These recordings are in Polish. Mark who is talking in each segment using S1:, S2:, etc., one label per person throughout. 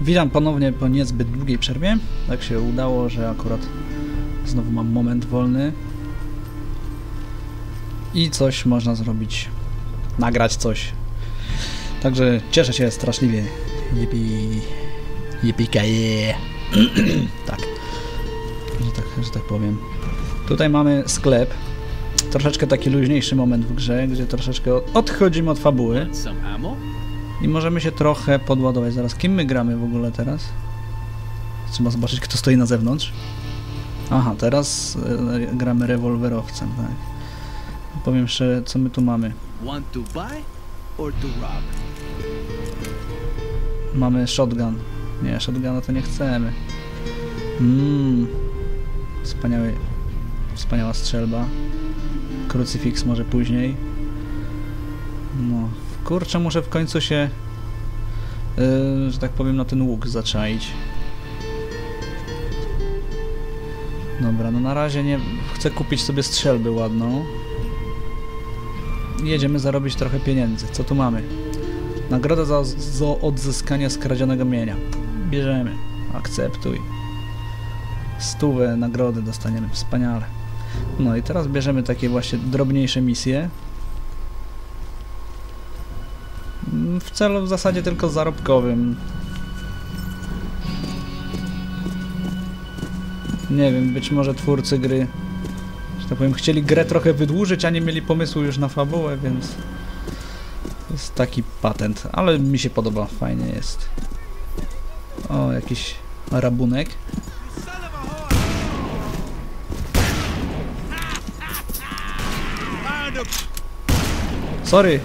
S1: Witam ponownie po niezbyt długiej przerwie. Tak się udało, że akurat znowu mam moment wolny. I coś można zrobić. Nagrać coś. Także cieszę się straszliwie. Yippee. Yippee Tak. Że tak, że tak powiem. Tutaj mamy sklep. Troszeczkę taki luźniejszy moment w grze, gdzie troszeczkę od- odchodzimy od fabuły. I możemy się trochę podładować. Zaraz, kim my gramy w ogóle teraz? Trzeba zobaczyć, kto stoi na zewnątrz. Aha, teraz e, gramy rewolwerowcem, tak. Powiem szczerze, co my tu mamy. Mamy shotgun. Nie, shotguna to nie chcemy. Mmm. Wspaniały, wspaniała strzelba. Krucyfiks może później. No, kurczę, muszę w końcu się, yy, że tak powiem, na ten łuk zaczaić. Dobra, no na razie nie... Chcę kupić sobie strzelbę ładną. Jedziemy zarobić trochę pieniędzy. Co tu mamy? Nagroda za, za odzyskanie skradzionego mienia. Bierzemy. Akceptuj. Stówę nagrody dostaniemy. Wspaniale. No i teraz bierzemy takie właśnie drobniejsze misje. Mm, W celu w zasadzie tylko zarobkowym. Nie wiem, być może twórcy gry, że tak powiem, chcieli grę trochę wydłużyć, a nie mieli pomysłu już na fabułę, więc jest taki patent, ale mi się podoba, fajnie jest. O, jakiś rabunek. Sorry,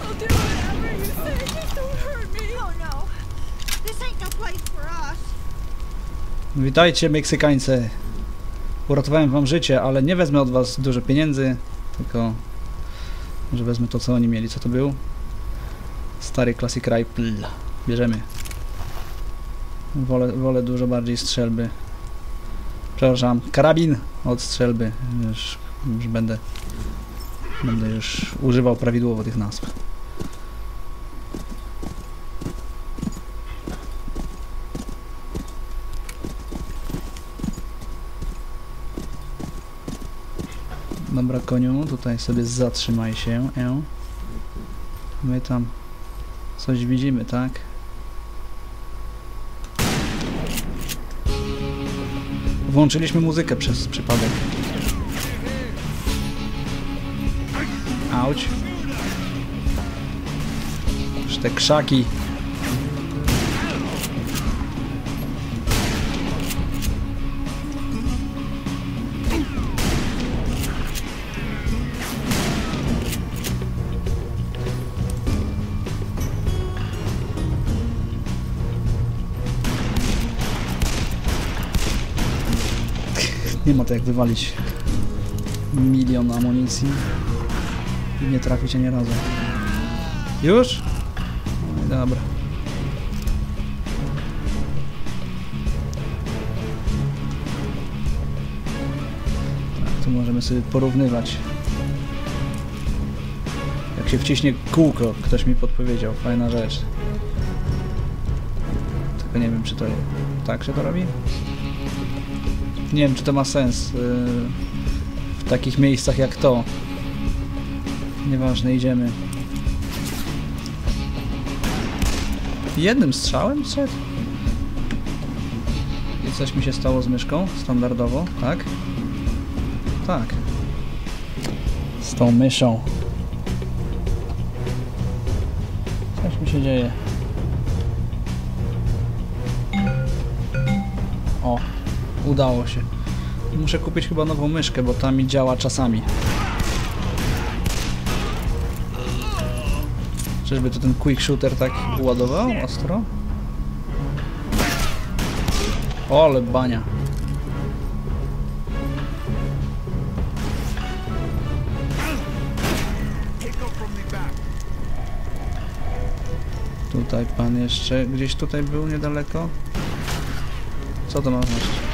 S1: witajcie Meksykańcy. Uratowałem wam życie, ale nie wezmę od was dużo pieniędzy, tylko może wezmę to, co oni mieli. Co to był? Stary Classic Rifle. Bierzemy. Wolę, wolę dużo bardziej strzelby. Przepraszam, karabin od strzelby. Już, już będę będę już używał prawidłowo tych nazw. Dobra koniu, tutaj sobie zatrzymaj się. E. My tam coś widzimy, tak? Włączyliśmy muzykę przez przypadek. Auć. Już te krzaki. Nie ma to jak wywalić milion amunicji i nie trafić ani razu. Już? No i dobra. Tak, tu możemy sobie porównywać. Jak się wciśnie kółko, ktoś mi podpowiedział, fajna rzecz. Tylko nie wiem, czy to tak się to robi? Nie wiem, czy to ma sens yy, w takich miejscach jak to. Nieważne, idziemy. Jednym strzałem szedł? I coś mi się stało z myszką? Standardowo, tak? Tak. Z tą myszą. Coś mi się dzieje. O, udało się. Muszę kupić chyba nową myszkę, bo ta mi działa czasami. Czyżby to ten quick shooter tak ładował ostro? O, ale bania. Tutaj pan jeszcze gdzieś tutaj był niedaleko. Co to ma znaczyć?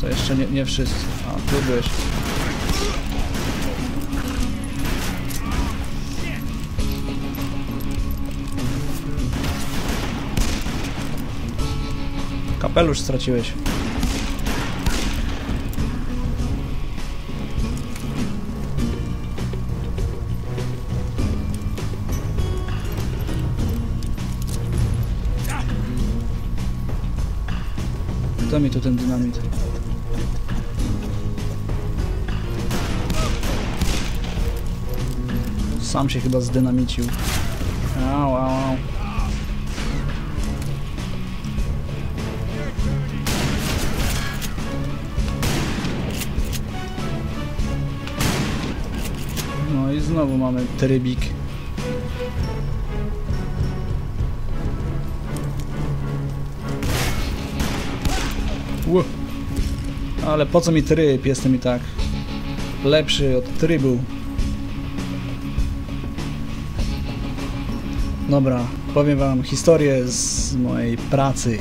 S1: To jeszcze nie, nie wszyscy. A, tu byłeś. Kapelusz straciłeś. Kto mi tu ten dynamit? Sam się chyba zdynamicił. Au, au, au. No i znowu mamy trybik. Ło. Ale po co mi tryb? Jestem i tak lepszy od trybu. Dobra, powiem wam historię z mojej pracy.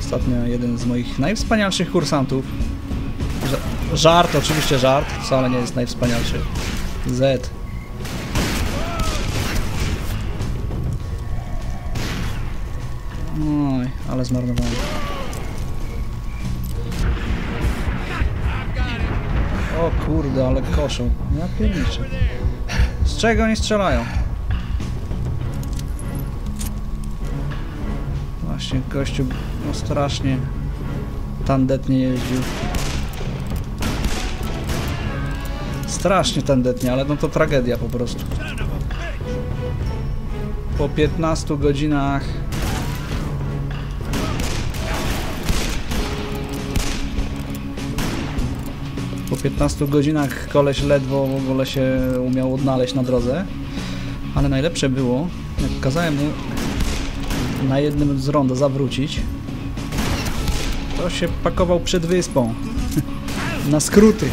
S1: Ostatnio jeden z moich najwspanialszych kursantów. Ża- Żart, oczywiście żart, wcale nie jest najwspanialszy. Z. Oj, ale zmarnowałem. O kurde, ale koszą. Ja pierniczę. Z czego oni strzelają? Właśnie gościu no strasznie tandetnie jeździł. Strasznie tandetnie, ale no to tragedia po prostu. Po 15 godzinach Po 15 godzinach koleś ledwo w ogóle się umiał odnaleźć na drodze. Ale najlepsze było, jak kazałem mu na jednym z ronda zawrócić, to się pakował przed wyspą. na skróty.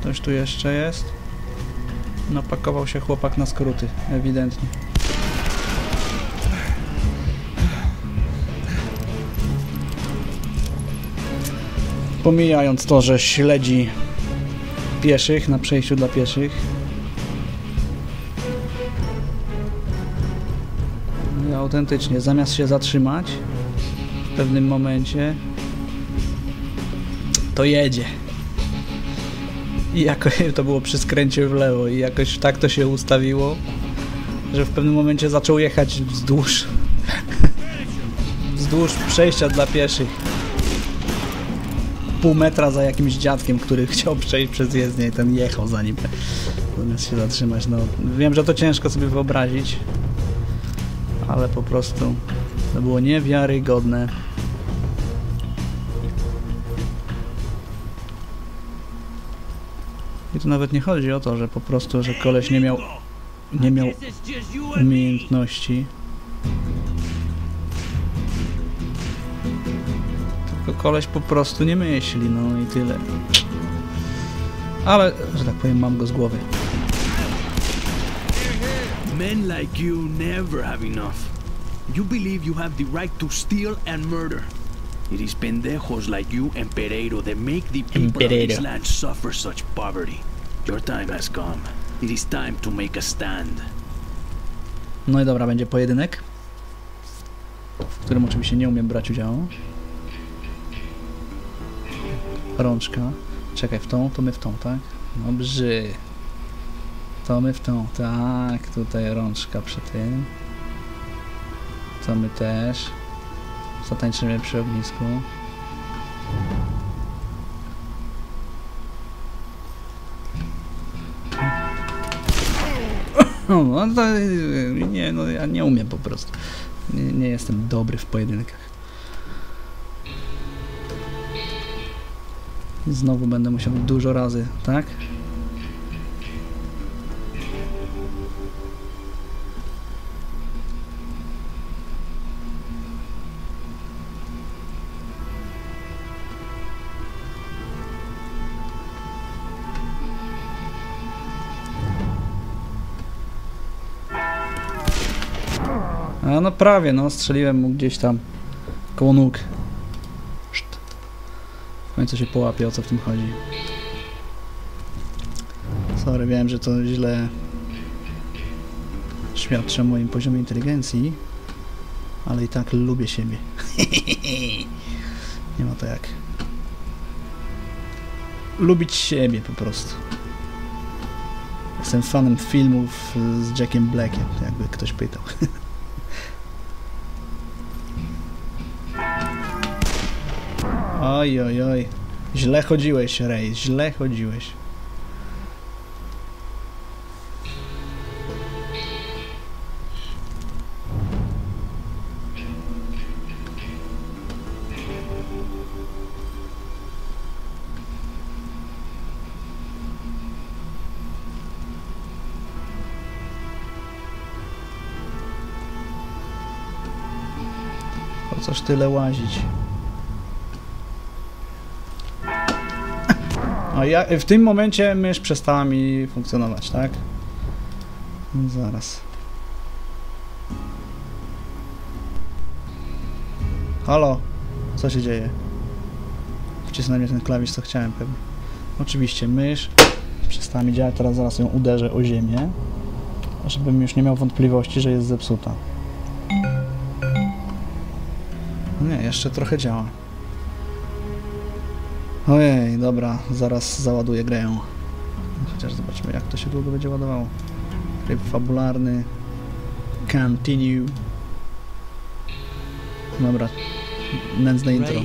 S1: Ktoś tu jeszcze jest? Napakował się chłopak na skróty, ewidentnie. Pomijając to, że śledzi pieszych na przejściu dla pieszych. No, autentycznie, zamiast się zatrzymać w pewnym momencie, to jedzie. I jakoś to było przy skręcie w lewo i jakoś tak to się ustawiło, że w pewnym momencie zaczął jechać wzdłuż wzdłuż przejścia dla pieszych. Pół metra za jakimś dziadkiem, który chciał przejść przez jezdnię i ten jechał za nim. Zamiast się zatrzymać. No, wiem, że to ciężko sobie wyobrazić, ale po prostu to było niewiarygodne. I tu nawet nie chodzi o to, że po prostu, że koleś nie miał, nie miał umiejętności. Tylko koleś po prostu nie myśli, no i tyle. Ale, że tak powiem, mam go z głowy.
S2: Men like you never have enough. You believe you have the right to steal and murder. It is pendejos like you and Pereiro that make the people of
S1: Pereiro.
S2: this land suffer such poverty. Your time has come. It is time to make a stand.
S1: No i dobra, będzie pojedynek, w którym oczywiście nie umiem brać udziału. Rączka. Czekaj, w tą, to my w tą, tak? Dobrze. To my w tą, tak. Tutaj rączka przy tym. To my też. Zatańczymy przy ognisku. No, no to nie, no ja nie umiem po prostu. Nie, nie jestem dobry w pojedynkach. Znowu będę musiał dużo razy, tak? A no prawie, no strzeliłem mu gdzieś tam koło nóg. Końcu się połapie o co w tym chodzi. Sorry, wiem, że to źle świadczy o moim poziomie inteligencji, ale i tak lubię siebie. Nie ma to jak. Lubić siebie po prostu. Jestem fanem filmów z Jackiem Blackiem, jakby ktoś pytał. Oj, oj, oj. Źle chodziłeś, Ray, źle chodziłeś. Po coś tyle łazić? O, ja, w tym momencie mysz przestała mi funkcjonować, tak? Zaraz. Halo? Co się dzieje? Wcisnąłem ten klawisz, co chciałem pewnie. Oczywiście, mysz przestała mi działać, teraz zaraz ją uderzę o ziemię, żebym już nie miał wątpliwości, że jest zepsuta. No Nie, jeszcze trochę działa. Ojej, dobra, zaraz załaduję grę. Chociaż zobaczymy jak to się długo będzie ładowało. Tryb fabularny. Continue. Dobra, nędzne intro.